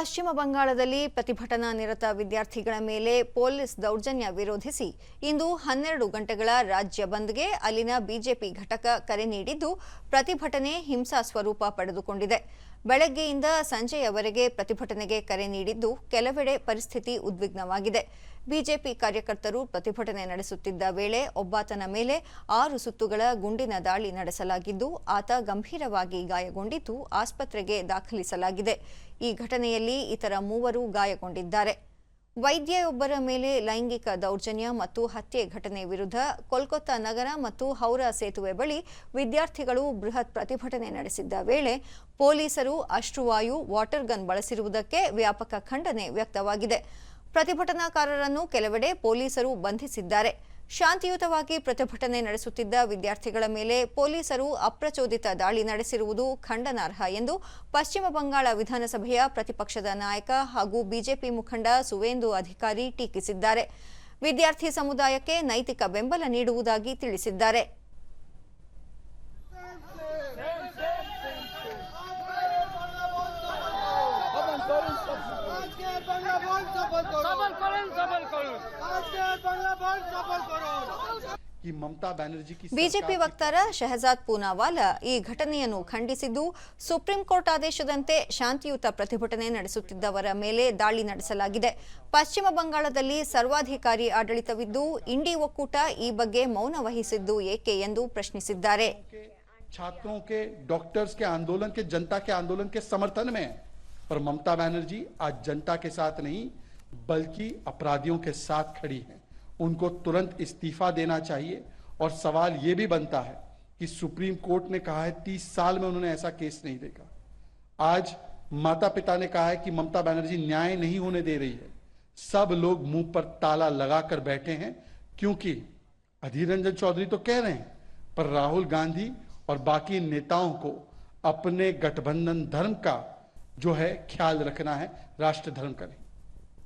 ಪಶ್ಚಿಮ ಬಂಗಾಳದಲ್ಲಿ ಪ್ರತಿಭಟನಾ ನಿರತ ವಿದ್ಯಾರ್ಥಿಗಳ ಮೇಲೆ ಪೊಲೀಸ್ ದೌರ್ಜನ್ಯ ವಿರೋಧಿಸಿ ಇಂದು ಹನ್ನೆರಡು ಗಂಟೆಗಳ ರಾಜ್ಯ ಬಂದ್ಗೆ ಅಲ್ಲಿನ ಬಿಜೆಪಿ ಘಟಕ ಕರೆ ನೀಡಿದ್ದು, ಪ್ರತಿಭಟನೆ ಹಿಂಸಾ ಸ್ವರೂಪ ಪಡೆದುಕೊಂಡಿದೆ. ಬೆಳಗ್ಗೆಯಿಂದ ಸಂಜೆಯವರೆಗೆ ಪ್ರತಿಭಟನೆಗೆ ಕರೆ ನೀಡಿದ್ದು, ಕೆಲವೆಡೆ ಪರಿಸ್ಥಿತಿ ಉದ್ವಿಗ್ನವಾಗಿದೆ. ಬಿಜೆಪಿ ಕಾರ್ಯಕರ್ತರು ಪ್ರತಿಭಟನೆ ನಡೆಸುತ್ತಿದ್ದ ವೇಳೆ ಒಬ್ಬಾತನ ಮೇಲೆ ಆರು ಸುತ್ತುಗಳ ಗುಂಡಿನ ದಾಳಿ ನಡೆಸಲಾಗಿದ್ದು, ಆತ ಗಂಭೀರವಾಗಿ ಗಾಯಗೊಂಡಿದ್ದು ಆಸ್ಪತ್ರೆಗೆ ದಾಖಲಿಸಲಾಗಿದೆ. ಈ ಘಟನೆಯಲ್ಲಿ ಇತರ ಮೂವರು ಗಾಯಗೊಂಡಿದ್ದಾರೆ. ವೈದ್ಯೆಯೊಬ್ಬರ ಮೇಲೆ ಲೈಂಗಿಕ ದೌರ್ಜನ್ಯ ಮತ್ತು ಹತ್ಯೆ ಘಟನೆ ವಿರುದ್ಧ ಕೋಲ್ಕತ್ತಾ ನಗರ ಮತ್ತು ಹೌರಾ ಸೇತುವೆ ಬಳಿ ವಿದ್ಯಾರ್ಥಿಗಳು ಬೃಹತ್ ಪ್ರತಿಭಟನೆ ನಡೆಸಿದ್ದ ವೇಳೆ ಪೊಲೀಸರು ಅಶ್ರುವಾಯು ವಾಟರ್ ಗನ್ ಬಳಸಿರುವುದಕ್ಕೆ ವ್ಯಾಪಕ ಖಂಡನೆ ವ್ಯಕ್ತವಾಗಿದೆ. ಪ್ರತಿಭಟನಾಕಾರರನ್ನು ಕೆಲವೆಡೆ ಪೊಲೀಸರು ಬಂಧಿಸಿದ್ದಾರೆ. ಶಾಂತಿಯುತವಾಗಿ ಪ್ರತಿಭಟನೆ ನಡೆಸುತ್ತಿದ್ದ ವಿದ್ಯಾರ್ಥಿಗಳ ಮೇಲೆ ಪೊಲೀಸರು ಅಪ್ರಚೋದಿತ ದಾಳಿ ನಡೆಸಿರುವುದು ಖಂಡನಾರ್ಹ ಎಂದು ಪಶ್ಚಿಮ ಬಂಗಾಳ ವಿಧಾನಸಭೆಯ ಪ್ರತಿಪಕ್ಷದ ನಾಯಕ ಹಾಗೂ ಬಿಜೆಪಿ ಮುಖಂಡ ಸುವೇಂದು ಅಧಿಕಾರಿ ಟೀಕಿಸಿದ್ದಾರೆ. ವಿದ್ಯಾರ್ಥಿ ಸಮುದಾಯಕ್ಕೆ ನೈತಿಕ ಬೆಂಬಲ ನೀಡುವುದಾಗಿ ತಿಳಿಸಿದ್ದಾರೆ. সফল করুন সফল করুন সফল করুন আজকের বাংলা বল সফল করুন कि ममता बनर्जी की ಬಿಜೆಪಿ सरकार की ವಕ್ತಾರ ಶಹಜಾದ್ ಪೂನಾವಾಲಾ ಈ ಘಟನೆಯನ್ನು ಖಂಡಿಸಿದ್ದು ಸುಪ್ರೀಂ ಕೋರ್ಟ್ ಆದೇಶದಂತೆ ಶಾಂತಿಯುತ ಪ್ರತಿಭಟನೆ ನಡೆಸುತ್ತಿದ್ದವರ ಮೇಲೆ ದಾಳಿ ನಡೆಸಲಾಗಿದೆ ಪಶ್ಚಿಮ ಬಂಗಾಳದಲ್ಲಿ ಸರ್ವಾಧಿಕಾರಿ ಆಡಳಿತವಿದ್ದು ಇಂಡಿ ಒಕ್ಕೂಟ ಈ ಬಗ್ಗೆ ಮೌನ ವಹಿಸಿದ್ದು ಏಕೆ ಎಂದು ಪ್ರಶ್ನಿಸಿದ್ದಾರೆ के छात्रों के डॉक्टर्स के आंदोलन के जनता के आंदोलन के समर्थन में है पर ममता बनर्जी आज जनता के साथ नहीं, बल्कि अपराधियों के साथ खड़ी है। उनको तुरंत इस्तीफा देना चाहिए। और सवाल ये भी बनता है कि सुप्रीम कोर्ट ने कहा है, तीस साल में उन्होंने ऐसा केस नहीं देखा। आज माता पिता ने कहा है कि ममता बनर्जी न्याय नहीं होने दे रही है। सब लोग मुँह पर ताला लगाकर बैठे हैं, क्योंकि अधीर रंजन चौधरी तो कह रहे हैं, पर राहुल गांधी और बाकी नेताओं को अपने गठबंधन धर्म का जो है ख्याल रखना है राष्ट्र धर्म का